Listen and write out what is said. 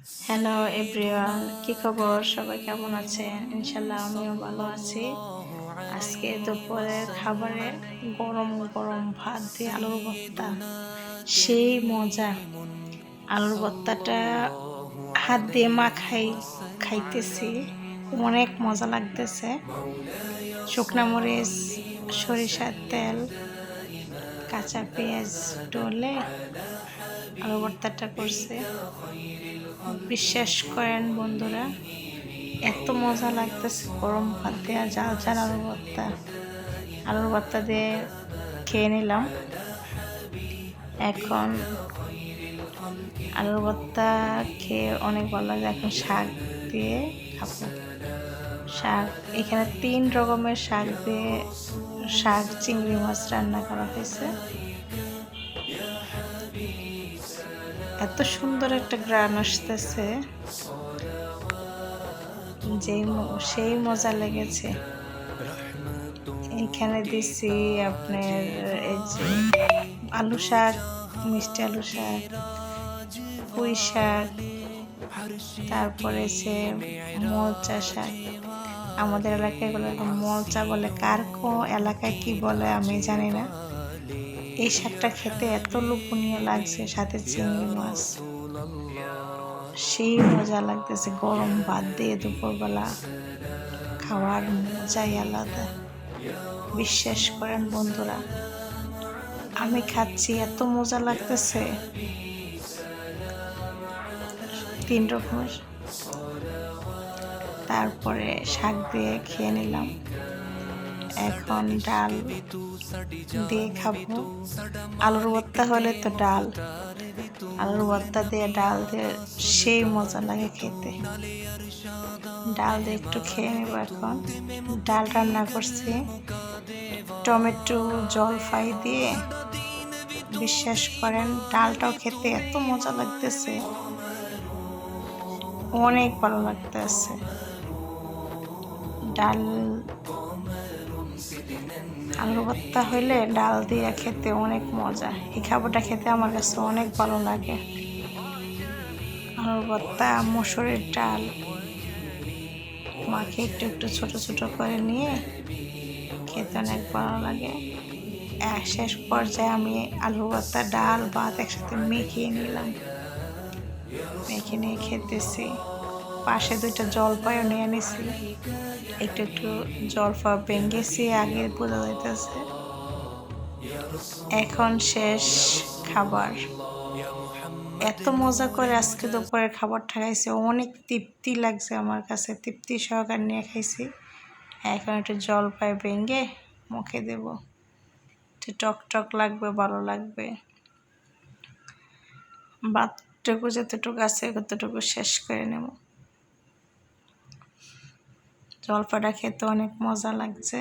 Hello everyone কি খবর? সবাই কেমন আছে ইনশাল্লাহ আমিও ভালো আছি। আজকে দুপুরের খাবারে গরম গরম ভাত দিয়ে আলুর ভর্তা। সেই মজা। আলুর ভর্তাটা হাত দিয়ে মাখাই খাইতেছি। অনেক মজা লাগতেছে। শুকনা মরিচ, সরিষার তেল কাঁচা পেঁয়াজ ডলে আলু ভর্তাটা করছে। বিশ্বাস করেন বন্ধুরা, এত মজা লাগতেছে গরম ভাত দিয়ে জাল জাল আলু ভর্তা। আলুর ভর্তা দিয়ে খেয়ে নিলাম। এখন আলুর ভর্তা খেয়ে অনেক ভালো লাগে এখন শাক দিয়ে খাব। শাক, এখানে তিন রকমের শাক দিয়ে শাক, চিংড়ি মাছ রান্না করা হয়েছে। এত সুন্দর একটা গ্রান আসতেছে। যে সেই মজা লেগেছে। এখানে দিছি আপনার এই যে আলু শাক, মিষ্টি আলু শাক, পুঁই শাক, তারপরে সে মলচা শাক। আমাদের এলাকায় এগুলো মলচা বলে, কার কো এলাকায় কি বলে আমি জানি না। এই শাকটা খেতে এত লোভনীয় লাগছে, সাথে চিংড়ি মাছ। সেই মজা লাগতেছে, গরম ভাত দিয়ে দুপুরবেলা। খাওয়ার মজাই আলাদা। বিশ্বাস করেন বন্ধুরা, আমি খাচ্ছি, এত মজা লাগতেছে। তিন রকমের তারপরে শাক দিয়ে খেয়ে নিলাম। এখন ডাল দিয়ে খাব। আলুর ভর্তা হলে তো ডাল। আলুর ভর্তা দিয়ে ডাল দিয়ে সেই মজা লাগে খেতে। ডাল দিয়ে একটু খেয়ে নেব এখন। ডাল রান্না করছি। টমেটো জলফাই দিয়ে। বিশ্বাস করেন, ডালটাও খেতে এত মজা লাগতেছে। অনেক ভালো লাগতেছে। ডাল, আলু ভর্তা হইলে ডাল দিয়ে খেতে অনেক মজা। এই খাবারটা খেতে আমার কাছে অনেক ভালো লাগে। আলু ভর্তা, মসুরের ডাল। মাকে একটু একটু ছোট ছোট করে নিয়ে খেতে অনেক ভালো লাগে। শেষ পর্যায়ে আমি আলু ভর্তা, ডাল, ভাত একসাথে মেখিয়ে নিলাম। মেখে নিয়ে খেতেছি। পাশে দুইটা জলপাইও নিয়ে নিছি। একটু একটু জলপা ভেঙেছি আগে বোঝা যাইতেছে এখন শেষ খাবার। এত মজা করে আজকে দুপুরের খাবারটা খাইছি, অনেক তৃপ্তি লাগছে আমার কাছে। তৃপ্তি সহকার নিয়ে খাইছি। এখন একটু জলপাই ভেঙে মুখে দেব। একটু টক টক লাগবে, ভালো লাগবে। বাতটুকু যতটুকু আছে ততটুকু শেষ করে নেব। জলপাটা খেতে অনেক মজা লাগছে।